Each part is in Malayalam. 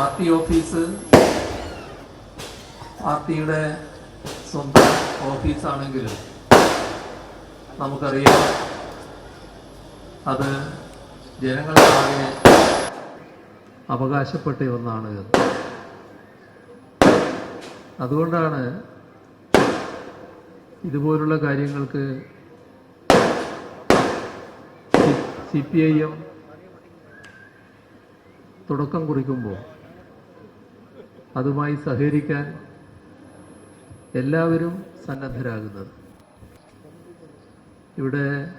പാർട്ടി ഓഫീസ് പാർട്ടിയുടെ സ്വന്തം ഓഫീസാണെങ്കിലും നമുക്കറിയാം അത് ജനങ്ങൾക്കാകെ അവകാശപ്പെട്ട ഒന്നാണ്. അതുകൊണ്ടാണ് ഇതുപോലുള്ള കാര്യങ്ങൾക്ക് സി പി ഐ എം തുടക്കം കുറിക്കുമ്പോൾ അതുമായി സഹകരിക്കാൻ എല്ലാവരും സന്നദ്ധരാകുന്നത്. ഇവിടെ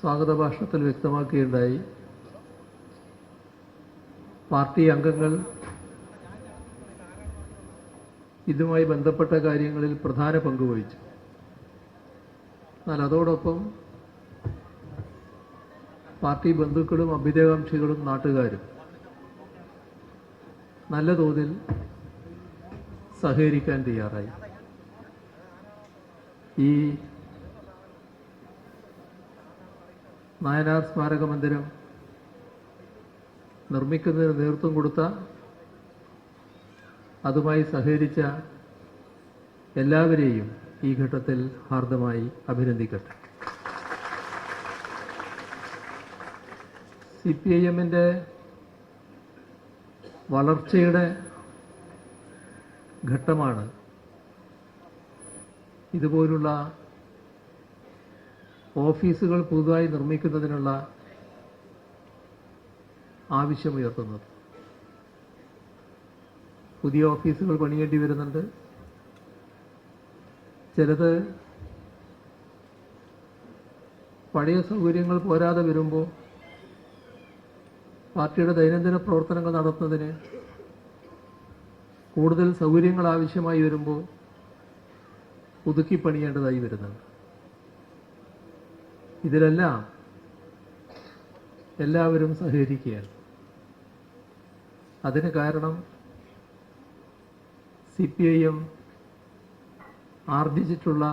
സ്വാഗത ഭാഷണത്തിൽ വ്യക്തമാക്കുകയുണ്ടായി. പാർട്ടി അംഗങ്ങൾ ഇതുമായി ബന്ധപ്പെട്ട കാര്യങ്ങളിൽ പ്രധാന പങ്കുവഹിച്ചു എന്നാൽ അതോടൊപ്പം പാർട്ടി ബന്ധുക്കളും അഭ്യുദയകാംക്ഷികളും നാട്ടുകാരും നല്ല തോതിൽ സഹകരിക്കാൻ തയ്യാറായി. ഈ നായനാർ സ്മാരക മന്ദിരം നിർമ്മിക്കുന്നതിന് നേതൃത്വം കൊടുത്ത അതുമായി സഹകരിച്ച എല്ലാവരെയും ഈ ഘട്ടത്തിൽ ഹാർദമായി അഭിനന്ദിക്കട്ടെ. സി പി ഐ എമ്മിന്റെ വളർച്ചയുടെ ഘട്ടമാണ്. ഇതുപോലുള്ള ഓഫീസുകൾ പുതുതായി നിർമ്മിക്കുന്നതിനുള്ള ആവശ്യമുയർത്തുന്നത്. പുതിയ ഓഫീസുകൾ പണിയേണ്ടി വരുന്നുണ്ട്. ചിലത് പഴയ സൗകര്യങ്ങൾ പോരാതെ വരുമ്പോൾ പാർട്ടിയുടെ ദൈനംദിന പ്രവർത്തനങ്ങൾ നടത്തുന്നതിന് കൂടുതൽ സൗകര്യങ്ങൾ ആവശ്യമായി വരുമ്പോൾ പുതുക്കി പണിയേണ്ടതായി വരുന്നുണ്ട്. ഇതിലെല്ലാം എല്ലാവരും സഹകരിക്കുകയാണ്. അതിന് കാരണം സി പി ഐ എം ആർജിച്ചിട്ടുള്ള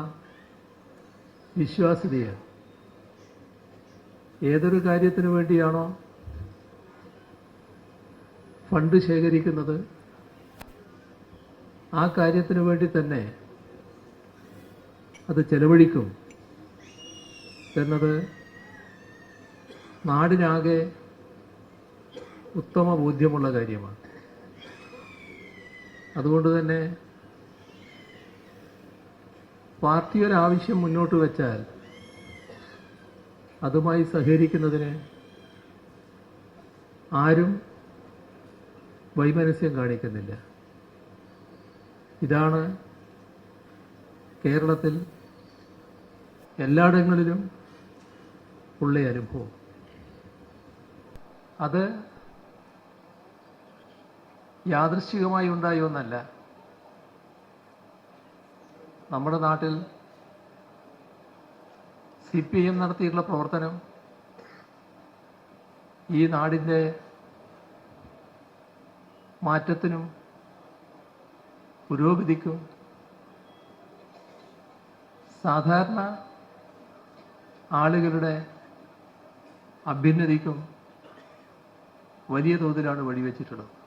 വിശ്വാസ്യതയാണ്. ഏതൊരു കാര്യത്തിനു വേണ്ടിയാണോ ഫണ്ട് ശേഖരിക്കുന്നത് ആ കാര്യത്തിന് വേണ്ടി തന്നെ അത് ചെലവഴിക്കും എന്നത് നാടിനാകെ ഉത്തമ ബോധ്യമുള്ള കാര്യമാണ്. അതുകൊണ്ട് തന്നെ പാർട്ടി ഒരാവശ്യം മുന്നോട്ട് വെച്ചാൽ അതുമായി സഹകരിക്കുന്നതിന് ആരും വൈമനസ്യം കാണിക്കുന്നില്ല. ഇതാണ് കേരളത്തിൽ എല്ലായിടങ്ങളിലും ഉള്ള അനുഭവം. അത് യാദൃശ്ചികമായി ഉണ്ടായ ഒന്നല്ല. നമ്മുടെ നാട്ടിൽ സി പി എം നടത്തിയിട്ടുള്ള പ്രവർത്തനം ഈ നാടിന്റെ മാറ്റത്തിനും പുരോഗതിക്കും സാധാരണ ആളുകളുടെ അഭ്യുന്നതിക്കും വലിയ തോതിലാണ് വഴിവെച്ചിട്ടുള്ളത്.